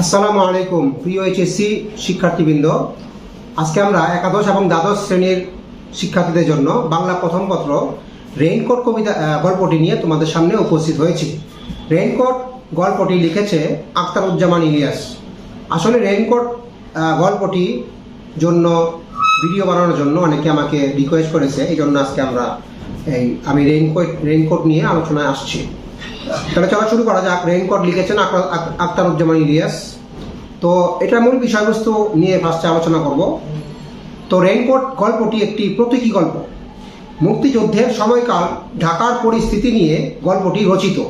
আসসালামু আলাইকুম, প্রিয় এইচএসসি শিক্ষার্থীবৃন্দ। আজকে আমরা একাদশ এবং দ্বাদশ শ্রেণির শিক্ষার্থীদের জন্য বাংলা প্রথম পত্র রেইনকোট কবিতা গল্পটি নিয়ে তোমাদের সামনে উপস্থিত হয়েছি। রেইনকোট গল্পটি লিখেছে আখতারুজ্জামান ইলিয়াস। আসলে রেইনকোট গল্পটি জন্য, ভিডিও বানানোর জন্য অনেকে আমাকে রিকোয়েস্ট করেছে এই জন্য আজকে আমরা এই, আমি রেইনকোট রেইনকোট নিয়ে আলোচনায় আসছি। তাহলে চলা শুরু করা যাক। রেইনকোট লিখেছেন আক- আক- আখতারুজ্জামান ইলিয়াস। তো এটা মূল বিষয়বস্তু নিয়ে ফার্স্টে আলোচনা করব। তো রেইনকোট গল্পটি একটি প্রতীকী গল্প। মুক্তিযুদ্ধের সময়কাল, ঢাকার পরিস্থিতি নিয়ে গল্পটি রচিত।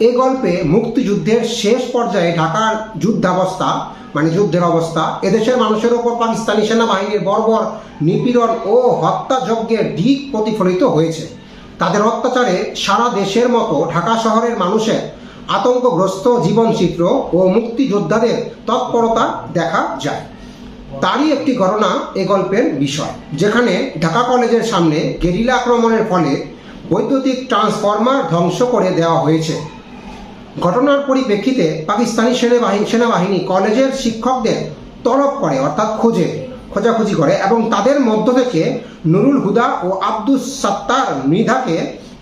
এই গল্পে মুক্তিযুদ্ধের শেষ পর্যায়ে ঢাকার যুদ্ধাবস্থা মানে যুদ্ধের অবস্থা, এদেশের মানুষের ওপর পাকিস্তানি সেনাবাহিনীর বর্বর নিপীড়ন ও হত্যাযজ্ঞের দিক প্রতিফলিত হয়েছে। তাদের অত্যাচারে সারা দেশের মতো ঢাকা শহরের মানুষের আতঙ্কগ্রস্ত জীবনচিত্র ও মুক্তিযোদ্ধাদের তৎপরতা দেখা যায়। তারই একটি ঘটনা এ গল্পের বিষয়, যেখানে ঢাকা কলেজের সামনে গেরিলা আক্রমণের ফলে বৈদ্যুতিক ট্রান্সফরমার ধ্বংস করে দেওয়া হয়েছে। ঘটনার পরিপ্রেক্ষিতে পাকিস্তানি সেনাবাহিনী সেনাবাহিনী কলেজের শিক্ষকদের তলব করে, অর্থাৎ খোঁজে। খোঁজাখুঁজি করে এবং তাদের মধ্য থেকে নুরুল হুদা ও আব্দুস সাত্তার মৃধাকে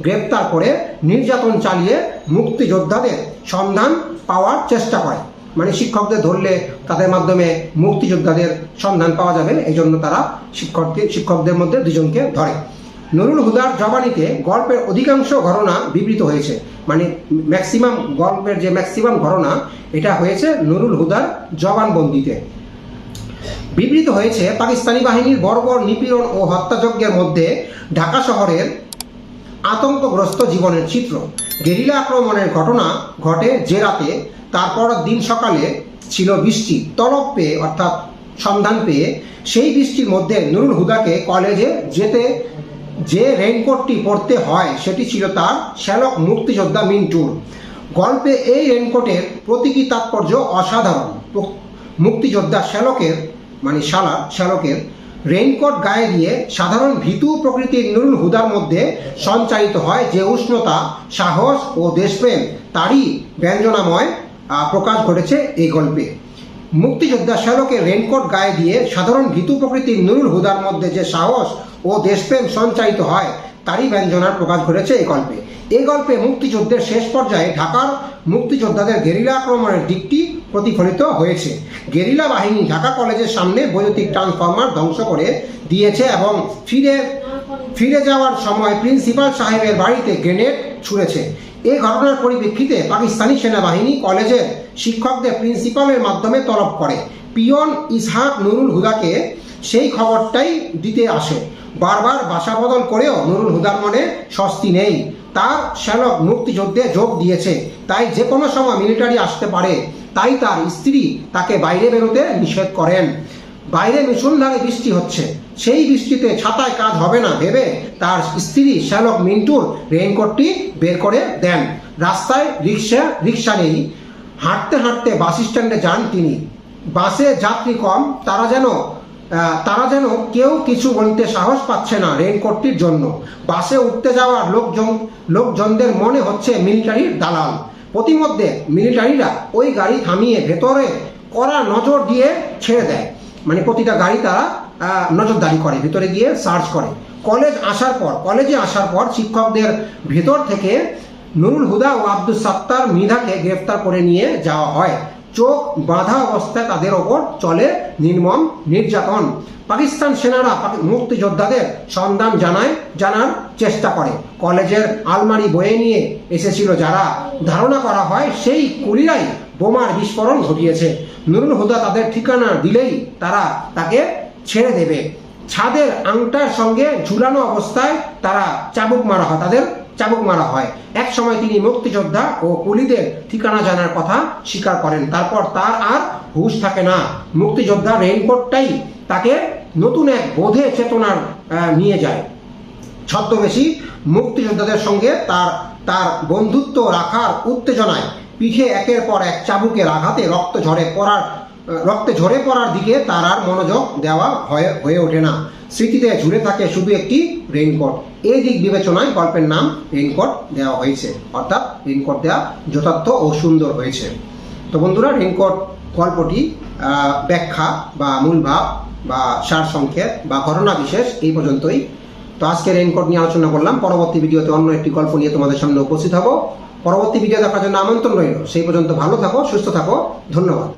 গ্রেপ্তার করে নির্যাতন চালিয়ে মুক্তিযোদ্ধাদের সন্ধান পাওয়ার চেষ্টা করে। মানে শিক্ষকদের ধরলে তাদের মাধ্যমে মুক্তিযোদ্ধাদের সন্ধান পাওয়া যাবে এই জন্য তারা শিক্ষকদের শিক্ষকদের মধ্যে দুজনকে ধরে। নুরুল হুদার জবানিতে গল্পের অধিকাংশ ঘটনা বিবৃত হয়েছে। মানে ম্যাক্সিমাম গল্পের যে ম্যাক্সিমাম ঘটনা, এটা হয়েছে নুরুল হুদার জবানবন্দিতে। বিবৃত হয়েছে, পাকিস্তানি বাহিনীর বর্বর নিপীড়ন ও হত্যাযজ্ঞের মধ্যে ঢাকা শহরের আতঙ্কগ্রস্ত জীবনের চিত্র। গেরিলা আক্রমণের ঘটনা ঘটে যে রাতে, তারপর দিন সকালে ছিল বৃষ্টি। তলব পেয়ে, অর্থাৎ সন্ধান পেয়ে সেই বৃষ্টির মধ্যে নুরুল হুদাকে কলেজে যেতে যে রেনকোটটি পরতে হয়, সেটি ছিল তার শ্যালক মুক্তিযোদ্ধা মিন্টুর গল্পে এই রেনকোটের প্রতীকী তাৎপর্য অসাধারণ। মুক্তিযোদ্ধা শ্যালকের মানে শালা শ্যালকের রেইনকোট গায়ে দিয়ে সাধারণ ভীতু প্রকৃতির নুরুল হুদার মধ্যে সঞ্চারিত হয় যে উষ্ণতা, সাহস ও দেশপ্রেম, তারই ব্যঞ্জনাময় প্রকাশ ঘটেছে এই গল্পে। মুক্তিযোদ্ধা শ্যালকের রেইনকোট গায়ে দিয়ে সাধারণ ভীতু প্রকৃতির নুরুল হুদার মধ্যে যে সাহস ও দেশপ্রেম সঞ্চারিত হয় তারই ব্যঞ্জনার প্রকাশ ঘটেছে এই গল্পে। এই গল্পে মুক্তিযুদ্ধের শেষ পর্যায়ে ঢাকার মুক্তিযোদ্ধাদের গেরিলা আক্রমণের দিকটি প্রতিফলিত হয়েছে। গেরিলা বাহিনী ঢাকা কলেজের সামনে বৈদ্যুতিক ট্রান্সফরমার ধ্বংস করে দিয়েছে এবং ফিরে ফিরে যাওয়ার সময় প্রিন্সিপাল সাহেবের বাড়িতে গ্রেনেড ছুঁড়েছে। এই ঘটনার পরিপ্রেক্ষিতে পাকিস্তানি সেনাবাহিনী কলেজের শিক্ষকদের প্রিন্সিপালের মাধ্যমে তলব করে। পিয়ন ইসহাক নুরুল হুদাকে সেই খবরটাই দিতে আসে। বারবার বাসা বদল করেও নুরুল হুদার মনে স্বস্তি নেই। তার শ্যালক মুক্তিযুদ্ধে যোগ দিয়েছে। তাই যে কোনো সময় মিলিটারি আসতে পারে। তাই তার স্ত্রী তাকে বাইরে বেরোতে নিষেধ করেন। বাইরে মুসুলধারে বৃষ্টি হচ্ছে। সেই বৃষ্টিতে ছাতায় কাজ হবে না ভেবে তার স্ত্রী শ্যালক মিন্টুর রেইনকোটটি বের করে দেন। রাস্তায় রিক্সা রিক্সা নেই। হাঁটতে হাঁটতে বাস স্ট্যান্ডে যান তিনি। বাসে যাত্রী কম, তারা যেন তারা যেন কেউ কিছু বলতে সাহস পাচ্ছে না রেইনকোটটির জন্য। বাসে উঠতে যাওয়ার লোকজন লোকজনদের মনে হচ্ছে মিলিটারির দালাল। প্রতিমধ্যে মিলিটারিরা ওই গাড়ি থামিয়ে ভেতরে কড়া নজর দিয়ে ছেড়ে দেয়। মানে প্রতিটা গাড়ি তারা নজরদারি করে, ভেতরে গিয়ে সার্চ করে। কলেজ আসার পর কলেজে আসার পর শিক্ষকদের ভেতর থেকে নুরুল হুদা ও আব্দুল সাত্তার মৃধাকে গ্রেফতার করে নিয়ে যাওয়া হয়। চোখ বাঁধা অবস্থায় তাদের ওপর চলে নির্মম নির্যাতন। পাকিস্তান সেনারা মুক্তিযোদ্ধাদের সন্ধান জানায়, জানার চেষ্টা করে। কলেজের আলমারি বয়ে নিয়ে এসেছিল যারা। ধারণা করা হয় সেই কুলিরাই বোমার বিস্ফোরণ ঘটিয়েছে। নুরুল হুদা তাদের ঠিকানা দিলেই তারা তাকে ছেড়ে দেবে। ছাদের আংটার সঙ্গে ঝুলানো অবস্থায় তারা চাবুক মারা হয় তাদের চাবুক মারা হয়। এক সময় তিনি মুক্তিযোদ্ধা ও কুলিদের ঠিকানা জানার কথা স্বীকার করেন। তারপর তার আর হুশ থাকে না। মুক্তিযোদ্ধা রেইনকোটটাই তাকে নতুন এক বোধে চেতনার নিয়ে যায়। ছদ্মবেশী মুক্তিযোদ্ধাদের সঙ্গে তার তার বন্ধুত্ব রাখার উত্তেজনায় পিঠে একের পর এক চাবুকের আঘাতে রক্ত ঝরে পড়ার রক্তে ঝরে পড়ার দিকে তার আর মনোযোগ দেওয়া হয়ে হয়ে ওঠে না। স্মৃতিতে ঝুলে থাকে শুধু একটি রেইনকোট। এই দিক বিবেচনায় গল্পের নাম রেইনকোট দেওয়া হয়েছে। অর্থাৎ রেইনকোট দেওয়া যথার্থ ও সুন্দর হয়েছে। তো বন্ধুরা, রেইনকোট গল্পটি ব্যাখ্যা বা মূল ভাব বা সার সংক্ষেপ বা ঘটনা বিশেষ এই পর্যন্তই। তো আজকে রেইনকোট নিয়ে আলোচনা করলাম। পরবর্তী ভিডিওতে অন্য একটি গল্প নিয়ে তোমাদের সামনে উপস্থিত হব। পরবর্তী ভিডিও দেখার জন্য আমন্ত্রণ রইল। সেই পর্যন্ত ভালো থাকো, সুস্থ থাকো। ধন্যবাদ।